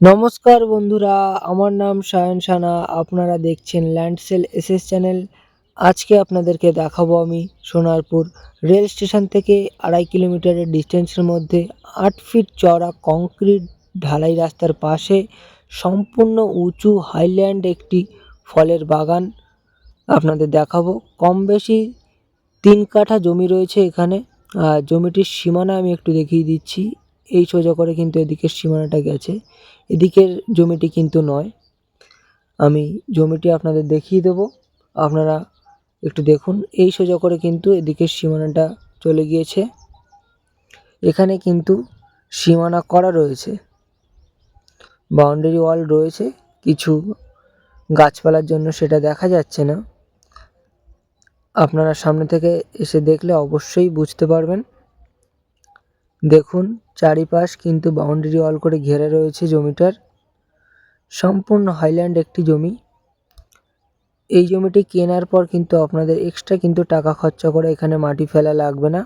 নমস্কার বন্ধুরা, আমার নাম সায়ন সানা, আপনারা দেখছেন ল্যান্ডসেল এসএস চ্যানেল আজকে আপনাদেরকে দেখাবো আমি সোনারপুর রেল স্টেশন থেকে আড়াই কিলোমিটারের ডিস্টেন্সের মধ্যে আট ফিট চওড়া কংক্রিট ঢালাই রাস্তার পাশে সম্পূর্ণ উঁচু হাইল্যান্ড একটি ফলের বাগান আপনাদের দেখাবো। কম বেশি তিন কাঠা জমি রয়েছে এখানে। জমিটির সীমানা আমি একটু দেখিয়ে দিচ্ছি। এই সোজা করে কিন্তু এদিকের সীমানাটা গেছে। এদিকের জমিটি কিন্তু নয়। আমি জমিটি আপনাদের দেখিয়ে দেবো। আপনারা একটু দেখুন। এই সোজা করে কিন্তু এদিকের সীমানাটা চলে গিয়েছে। এখানে কিন্তু সীমানা করা রয়েছে। বাউন্ডারি ওয়াল রয়েছে। কিছু গাছপালার জন্য সেটা দেখা যাচ্ছে না। আপনারা সামনে থেকে এসে দেখলে অবশ্যই বুঝতে পারবেন। দেখুন, চারিপাশ কিন্তু বাউন্ডারি ওয়াল করে ঘেরা রয়েছে জমিটার। সম্পূর্ণ হাইল্যান্ড একটি জমি। এই জমিটি কেনার পর কিন্তু আপনাদের এক্সট্রা কিন্তু টাকা খরচা করে এখানে মাটি ফেলা লাগবে না।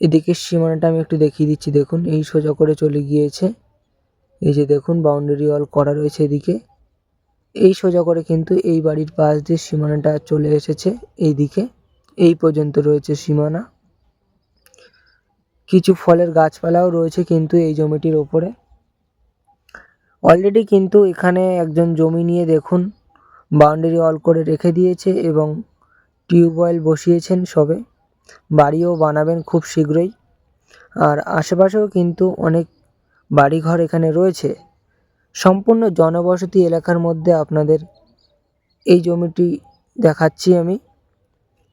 এদিকে সীমানাটা আমি একটু দেখিয়ে দিচ্ছি, দেখুন, এই সোজা করে চলে গিয়েছে। এই যে দেখুন বাউন্ডারি ওয়াল করা রয়েছে এদিকে। এই সোজা করে কিন্তু এই বাড়ির পাশ দিয়ে সীমানাটা চলে এসেছে এই দিকে এই পর্যন্ত রয়েছে সীমানা। কিছু ফলের গাছপালাও রয়েছে কিন্তু এই জমিটির ওপরে। অলরেডি কিন্তু এখানে একজন জমি নিয়ে দেখুন বাউন্ডারি অল করে রেখে দিয়েছে এবং টিউবওয়েল বসিয়েছেন সবে। বাড়িও বানাবেন খুব শীঘ্রই। আর আশেপাশেও কিন্তু অনেক বাড়িঘর এখানে রয়েছে। সম্পূর্ণ জনবসতি এলাকার মধ্যে আপনাদের এই জমিটি দেখাচ্ছি আমি।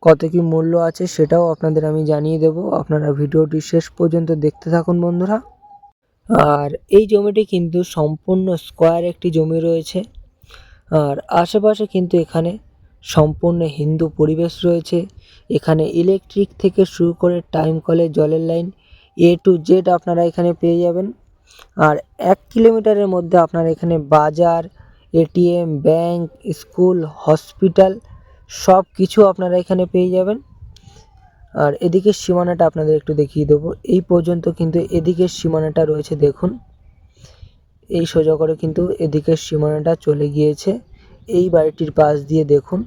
কত কি মূল্য আছে সেটাও আপনাদের আমি জানিয়ে দেব। আপনারা ভিডিওটি শেষ পর্যন্ত দেখতে থাকুন বন্ধুরা। আর এই জমিটি কিন্তু সম্পূর্ণ স্কোয়ার একটি জমি রয়েছে। আর আশেপাশে কিন্তু এখানে সম্পূর্ণ হিন্দু পরিবেশ রয়েছে। এখানে ইলেকট্রিক থেকে শুরু করে টাইম কলের জলের লাইন এ টু জেড আপনারা এখানে পেয়ে যাবেন। আর এক কিলোমিটারের মধ্যে আপনারা এখানে বাজার এটিএম ব্যাংক স্কুল হসপিটাল সব কিছু আপনারা এখানে পেয়ে যাবেন। আর এদিকের সীমানাটা আপনাদের একটু দেখিয়ে দেবো। এই পর্যন্ত কিন্তু এদিকের সীমানাটা রয়েছে, দেখুন। এই সোজা করে কিন্তু এদিকের সীমানাটা চলে গিয়েছে। এই বাড়িটির পাশ দিয়ে দেখুন,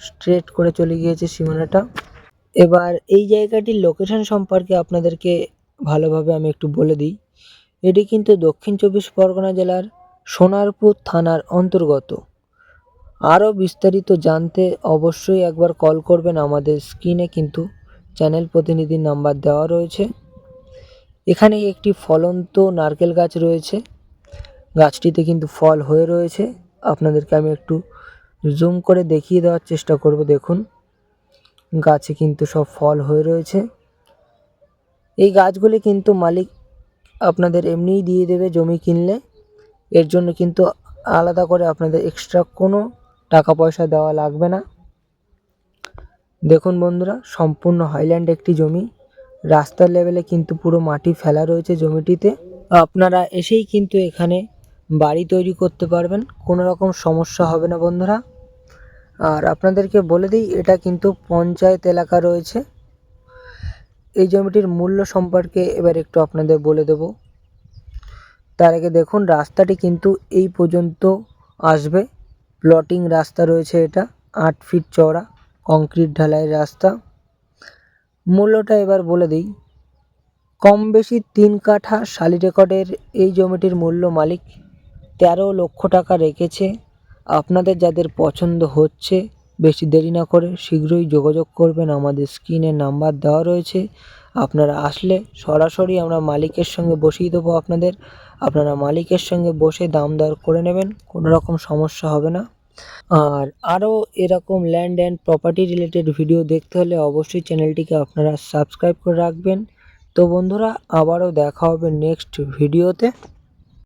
স্ট্রেট করে চলে গিয়েছে সীমানাটা। এবার এই জায়গাটির লোকেশন সম্পর্কে আপনাদেরকে ভালোভাবে আমি একটু বলে দিই। এটি কিন্তু দক্ষিণ চব্বিশ পরগনা জেলার সোনারপুর থানার অন্তর্গত। আরও বিস্তারিত জানতে অবশ্যই একবার কল করবেন আমাদের স্ক্রিনে, কিন্তু চ্যানেল প্রতিনিধির নাম্বার দেওয়া রয়েছে। এখানে একটি ফলন্ত নারকেল গাছ রয়েছে। গাছটিতে কিন্তু ফল হয়ে রয়েছে। আপনাদেরকে আমি একটু জুম করে দেখিয়ে দেওয়ার চেষ্টা করব, দেখুন। গাছে কিন্তু সব ফল হয়ে রয়েছে। এই গাছগুলি কিন্তু মালিক আপনাদের এমনিই দিয়ে দেবে জমি কিনলে। এর জন্য কিন্তু আলাদা করে আপনাদের এক্সট্রা কোনো টাকা পয়সা দেওয়া লাগবে না। দেখুন বন্ধুরা, সম্পূর্ণ হাইল্যান্ড একটি জমি। রাস্তার লেভেলে কিন্তু পুরো মাটি ফেলা রয়েছে জমিটিতে। আপনারা এসেই কিন্তু এখানে বাড়ি তৈরি করতে পারবেন, কোনো রকম সমস্যা হবে না বন্ধুরা। আর আপনাদেরকে বলে দিই, এটা কিন্তু পঞ্চায়েত এলাকা রয়েছে। এই জমিটির মূল্য সম্পর্কে এবার একটু আপনাদের বলে দেব। তার আগে দেখুন, রাস্তাটি কিন্তু এই পর্যন্ত আসবে। প্লটিং রাস্তা রয়েছে এটা, আট ফিট চওড়া, কংক্রিট ঢালাই রাস্তা। মূল্যটা এবার বলে দিই কম বেশি তিন কাঠা শালি রেকর্ডের এই জমিটির মূল্য মালিক। তেরো লক্ষ টাকা রেখেছে। আপনাদের যাদের পছন্দ হচ্ছে বেশি দেরি না করে শীঘ্রই যোগাযোগ করবেন। আমাদের স্ক্রিনে নাম্বার দেওয়া রয়েছে। আপনারা আসলে সরাসরি আমরা মালিকের সঙ্গে বসিয়ে দেবো আপনাদের। আপনারা মালিকের সঙ্গে বসে দাম দর করে নেবেন, কোনো রকম সমস্যা হবে না। আর আরও এরকম land and property related video দেখতে হলে অবশ্যই চ্যানেলটিকে আপনারা সাবস্ক্রাইব করে রাখবেন। তো বন্ধুরা, আবারও দেখা হবে নেক্সট ভিডিওতে